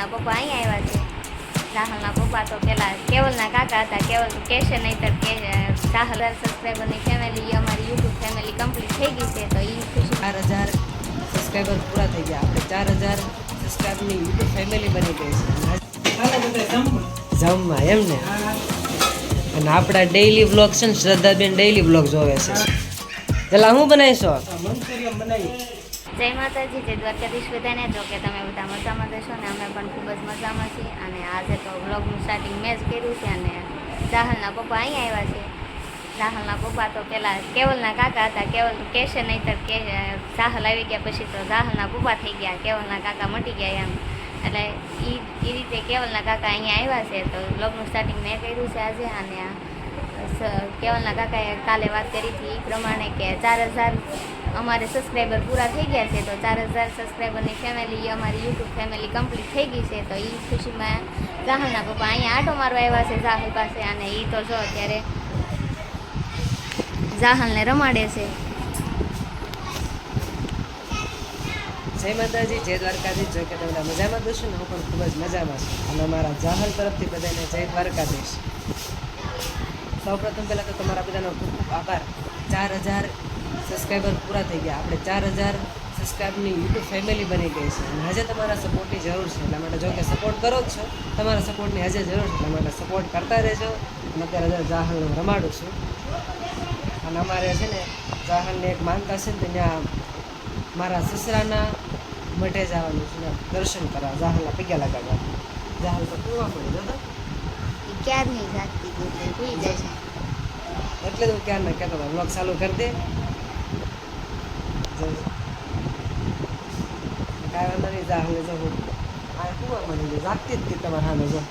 રાહુલના પપ્પા અહીંયા આવ્યા છે. રાહુલના પપ્પા તો પેલા કેવલના કાકા હતા કેવલ કહેશે નહીં તો કે રાહુલ સબસ્ક્રાઈબરની ફેમિલી અમારી યુટ્યુબ ફેમિલી કમ્પ્લીટ થઈ ગઈ છે તો એ ખુશી ચાર હજાર સબસ્ક્રાઈબર પૂરા થઈ ગયા. આપણે ચાર હજાર સબસ્ક્રાઈબની યુટ્યુબ ફેમિલી બની ગઈ છે. જમવા. એમ ને? અને આપણા ડેઈલી બ્લોગ છે ને શ્રદ્ધાબેન ડેઈલી બ્લોગ જોવે છે. પેલા હું બનાવીશો? જય માતાજી, જય દ્વારકાધીશ બધાને. જો કે તમે બધા મજામાં જશો ને, અમે પણ ખૂબ જ મજામાં છીએ. અને આજે તો વ્લોગનું સ્ટાર્ટિંગ મેં જ કર્યું છે અને રાહલના પપ્પા અહીંયા આવ્યા છે. રાહલના પપ્પા તો પેલા કેવલના કાકા હતા, કેવલ કહેશે નહીં તો કે રાહલ આવી ગયા પછી તો રાહલના પપ્પા થઈ ગયા, કેવલના કાકા મટી ગયા એમ. એટલે એ રીતે કેવલના કાકા અહીંયા આવ્યા છે. તો વ્લોગનું સ્ટાર્ટિંગ મેં કર્યું છે આજે. અને આ કેવલના કાકાએ કાલે વાત કરી હતી એ પ્રમાણે કે ચાર હજાર અમારે સબસ્ક્રાઈબર પૂરા થઈ ગયા છે, તો ચાર હજાર સબસ્ક્રાઈબરની ફેમિલી અમારી યુટ્યુબ ફેમિલી કમ્પ્લીટ થઈ ગઈ છે, તો એ ખુશીમાં રાહુલના પપ્પા અહીંયા આટો મારવા આવ્યા છે રાહુલ પાસે અને એ તો જો અત્યારે રાહુલને રમાડે છે. જય માતાજી, જય દ્વારકાધીશ જો કે તમે બધા મજામાં દોશો ને? હું પણ ખૂબ જ મજામાં છું. અને અમારા જાહલ તરફથી બધાને જય દ્વારકાધીશ. સૌપ્રથમ પહેલાં તો તમારા બધાનો ખૂબ ખૂબ આભાર. ચાર હજાર સબસ્ક્રાઈબર પૂરા થઈ ગયા. આપણે ચાર હજાર સબસ્ક્રાઈબની યુટ્યુબ ફેમિલી બની ગઈ છે. અને હજે તમારા સપોર્ટની જરૂર છે. એટલા માટે જો કે સપોર્ટ કરો જ છો. તમારા સપોર્ટની હજે જરૂર છે. એટલા માટે સપોર્ટ કરતા રહેજો. અને અત્યારે જાહલને રમાડું છું. અને અમારે છે ને જાહલને એક માનતા છે ને ત્યાં મારા સસરાના મઢે જવાનું છે. દર્શન કરવા, જાહલના પગ્યા લગાડવા. જાહલ તો પૂરવા પડી એ ક્યારની જાગતી હતી ભૂલી જાય છે. એટલે તો હું ક્યાં ના કહેતો હતો બ્લોગ ચાલુ કરી દે. કાંઈ વાંધો નહીં જો હું. આ કુવા બની જાગતી જ તમારા સામે જો.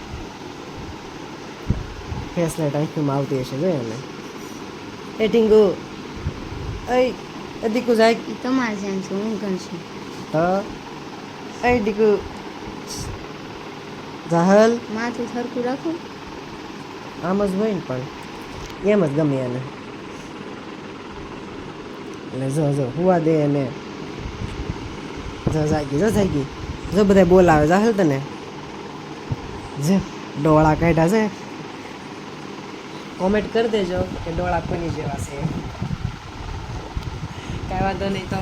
ફેસ લાઈટ આંખમાં આવતી હશે જો એને એ ટીંગુ એ દીકુ જાય. તમારે જેમ છે હું ગણશું તો અય દીકુ જાહલ. માથું સરખું રાખું. આમ જ હોય ને પણ. એમ જ ગમે એને. એટલે જો જો, હુવા દે એને. જો, જાગી જો જાગી. જો બધા બોલાવે જાહેર તને. જે, ડોળા કાઢ્યા છે. કોમેન્ટ કરી દેજો કે ડોળા કોની જેવા છે. કાંઈ વાંધો નહીં તો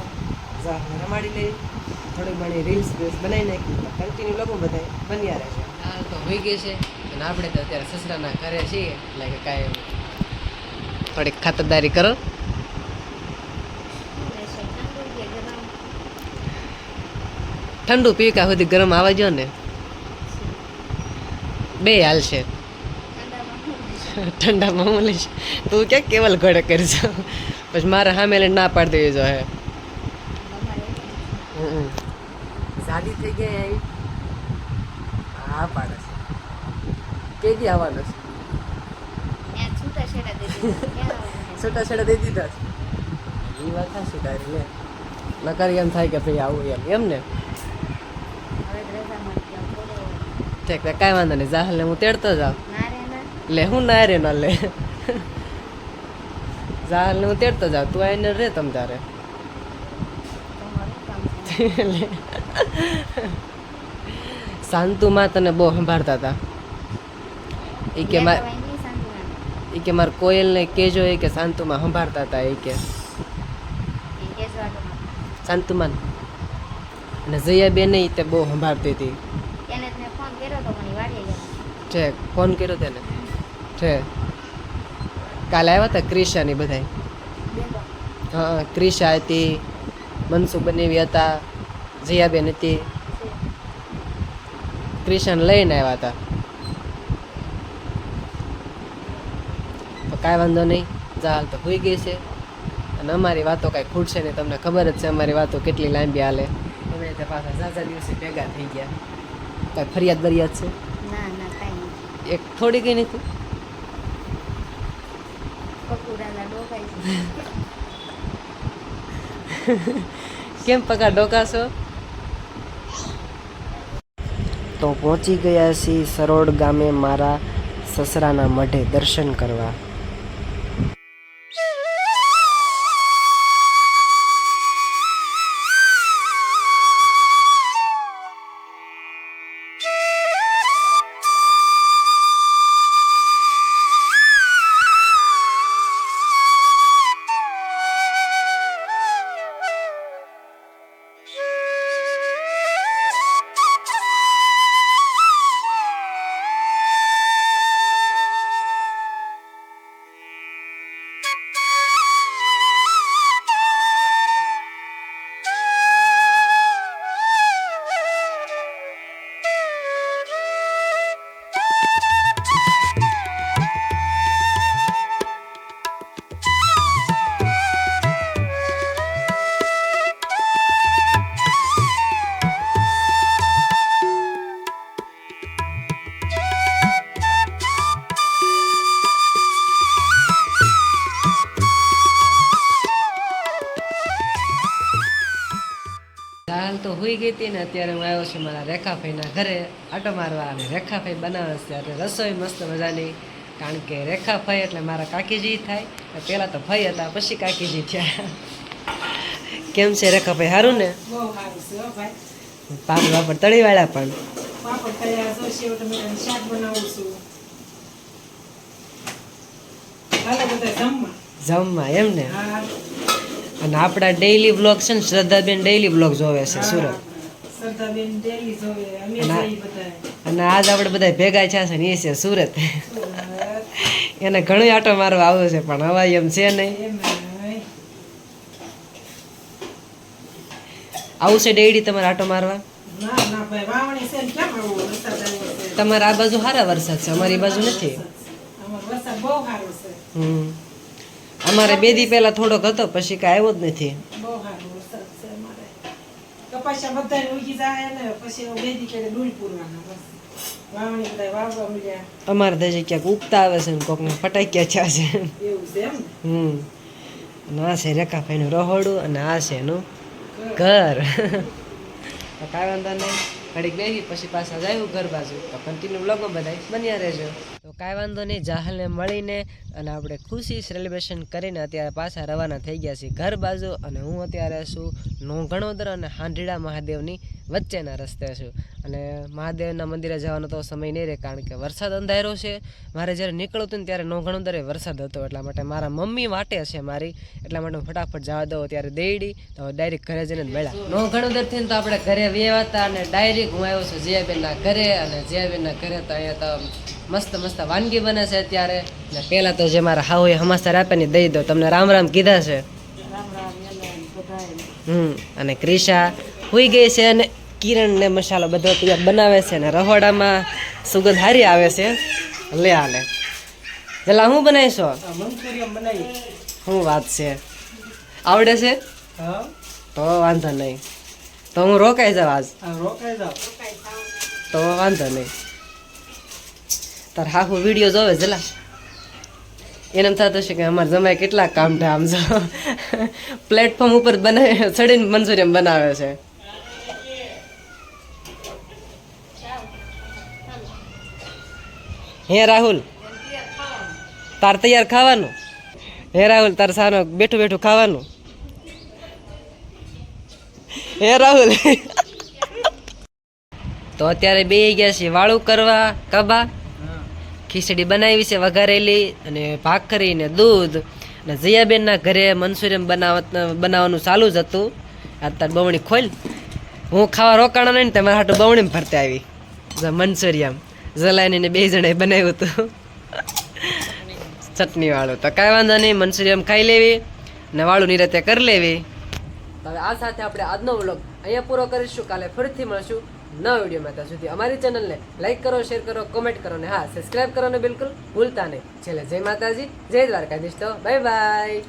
રમાડી લઈ થોડી ઘણી રીલ્સ રીલ્સ બનાવી નાખી. કન્ટિન્યુ લોકો બધા બન્યા રહેશે હા તો હોઈ ગઈ છે. અને આપણે તો અત્યારે સસરાના ઘરે છીએ એટલે કે કાંઈ થોડીક ખાતરદારી કરો. ઠંડુ પી કા સુધી ગરમ આવવા જો ને. બે હાલ છે. ઠંડામાં હું લઈશ. તું ક્યાંક કેવલ ઘડે કરજો પછી મારે હા મેલે ના પાડી દેવી જો હે. સાદી થઈ અહીં હા પાડે કે દી આવવાનો છે. છૂટા છેડા દઈ દીધા છે? એ વાત સાચી તારી ને નકર એમ થાય કે ભાઈ આવું એમ એમ ને? ઠીક કાંઈ વાંધો નહીં. જાહલ હું તેડતો જાઉં. લે હું ના રે ના લે. જાહલ હું તેડતો જાઉં. તું આવીને રે તમ તારે. શાંતુમાં તને બહુ સંભાળતા હતા. એ કે એ કે મારે કોયલને કહેજો એ કે શાંતુમાં સંભાળતા હતા એ કે શાંતુમાન અને જયાબેન એ તે બહુ સંભાળતી હતી છે ફોન કર્યો તેને છે કાલે આવ્યા હતા ક્રિશાની બધા હા ક્રિશા હતી મનસુખ બનેવી હતા જયાબેન હતી ક્રિશાને લઈને આવ્યા હતા તો કાંઈ વાંધો નહીં. ચાલ તો હોઈ ગઈ છે. અને અમારી વાતો કાંઈ ખૂટશે નહીં. તમને ખબર જ છે અમારી વાતો કેટલી લાંબી હાલે. અમે તે પાછા ઝાઝા દિવસે ભેગા થઈ ગયા. કાંઈ ફરિયાદ બરિયાદ છે? ના ના કાંઈ એક થોડી કઈ નથી? કેમ પગા ડોકાશો તો પહોંચી ગયા છીએ સરોડ ગામે મારા સસરાના મઢે દર્શન કરવા. હોઈ ગઈ હતી ને અત્યારે હું આવ્યો છું મારા રેખાભાઈના ઘરે આટો મારવા અને રેખાભાઈ બનાવે છે. ત્યારે રસોઈ મસ્ત મજાની કારણ કે રેખાભાઈ એટલે મારા કાકીજી થાય. પહેલાં તો ભાઈ હતા પછી કાકીજી થયા. કેમ છે રેખાભાઈ સારું ને? પાપડ વાપડ તળીવાળા પણ. જમવા એમ ને? હા. અને આપણા ડેઈલી બ્લોગ છે ને શ્રદ્ધાબેન ડેઈલી બ્લોગ જોવે છે સુરત. અને આજ આપણે બધા ભેગા થયા છે ને એ છે સુરત. એને ઘણો આટો મારવા આવ્યો છે પણ હવાઈ એમ છે નહીં. આવું છે ડેઈલી તમારે આટો મારવા? તમારે આ બાજુ સારા વરસાદ છે અમારી બાજુ નથી. હમ. અમારે બે દી પહેલા થોડોક હતો પછી કાંઈ આવ્યો જ નથી. અમારે. તો ક્યાંક ઉગતા આવે છે ને કોકને ફટાક્યા છે છે. એવું છે એમ હમ. આ છે રેખાભાઈનું રહોડું અને આ છે એનું ઘર. તો કાંઈ વાંધો નહીં. ઘડીક બેસી પછી પાછા જાય ઘર બાજુ. તો કન્ટિન્યુ બ્લોગમાં બધા બન્યા રહેજો. કાંઈ વાંધો નહીં જાહલને મળીને અને આપણે ખુશી સેલિબ્રેશન કરીને અત્યારે પાછા રવાના થઈ ગયા છીએ. ઘર બાજુ અને હું અત્યારે છું નોંઘણોદર અને હાંઢીડા મહાદેવની વચ્ચેના રસ્તે છું. અને મહાદેવના મંદિરે જવાનો તો સમય નહીં રહે, કારણ કે વરસાદ અંધારો છે. મારે જ્યારે નીકળ્યું હતું ને ત્યારે નોંઘણોદરે વરસાદ હતો, એટલા માટે મારા મમ્મી વાટે છે મારી. એટલા માટે હું ફટાફટ જવા દઉં ત્યારે દેડી, તો ડાયરેક્ટ ઘરે જઈને મળ્યા. દરથી તો આપણે ઘરે વ્યવા હતા અને ડાયરેક્ટ હું આવ્યો છું જયાબેનના ઘરે. અને જયાબેનના ઘરે તો અહીંયા તો મસ્ત મસ્ત વાનગી બને છે અત્યારે. ને પહેલાં તો જે મારા હાઉએ હમાસર આપે ને દઈ દો તમને રામ રામ કીધા છે રામ રામ એને બધાએ હમ. અને ક્રિશા હુઈ ગઈ છે અને કિરણ ને મસાલો બધો તૈયાર બનાવે છે અને રહોડામાં સુગંધ હારી આવે છે. લે હાલે પેલા હું બનાવીશો? શું વાત છે? આવડે છે? તો વાંધો નહીં. તો હું રોકાઈ જાઉં આજ. તો વાંધો નહીં. તાર હાહુ વીડિયો જોવે જલા. એને થતું છે કે અમારે જમાય કેટલા કામ છે આમ જો. પ્લેટફોર્મ ઉપર બનાવે ચડીને મંચુરિયન બનાવે છે. હે રાહુલ, તાર તૈયાર ખાવાનું? હે રાહુલ, તાર સાનો બેઠું બેઠું ખાવાનું? હે રાહુલ. તો અત્યારે બે ગયા છે વાળું કરવા, કબા? ખીચડી બનાવી છે વઘારેલી અને ભાખરી ને દૂધ. અને જયાબેનના ઘરે મનસુરિયમ બનાવત બનાવવાનું ચાલુ જ હતું. અત્યારે બવણી ખોલ. હું ખાવા રોકાણો નહીં ને તમારા હાટું બવણી ભરતે આવી. જો મનસુરિયમ જલાની ને બે જણે બનાવ્યું હતું. ચટણી વાળું તો કાંઈ વાંધો નહીં મન્સુરિયમ ખાઈ લેવી ને વાળું નિરતે કરી લેવી. હવે આ સાથે આપણે આજનો વ્લોગ અહીંયા પૂરો કરીશું. કાલે ફરીથી મળશું. નવા વિડીયોમાં ત્યાં સુધી અમારી ચેનલને લાઇક કરો શેર કરો કોમેન્ટ કરો ને હા સબસ્ક્રાઇબ ને બિલકુલ ભૂલતા નહીં. છેલ્લે જય માતાજી, જય દ્વારકાધીશ તો બાય બાય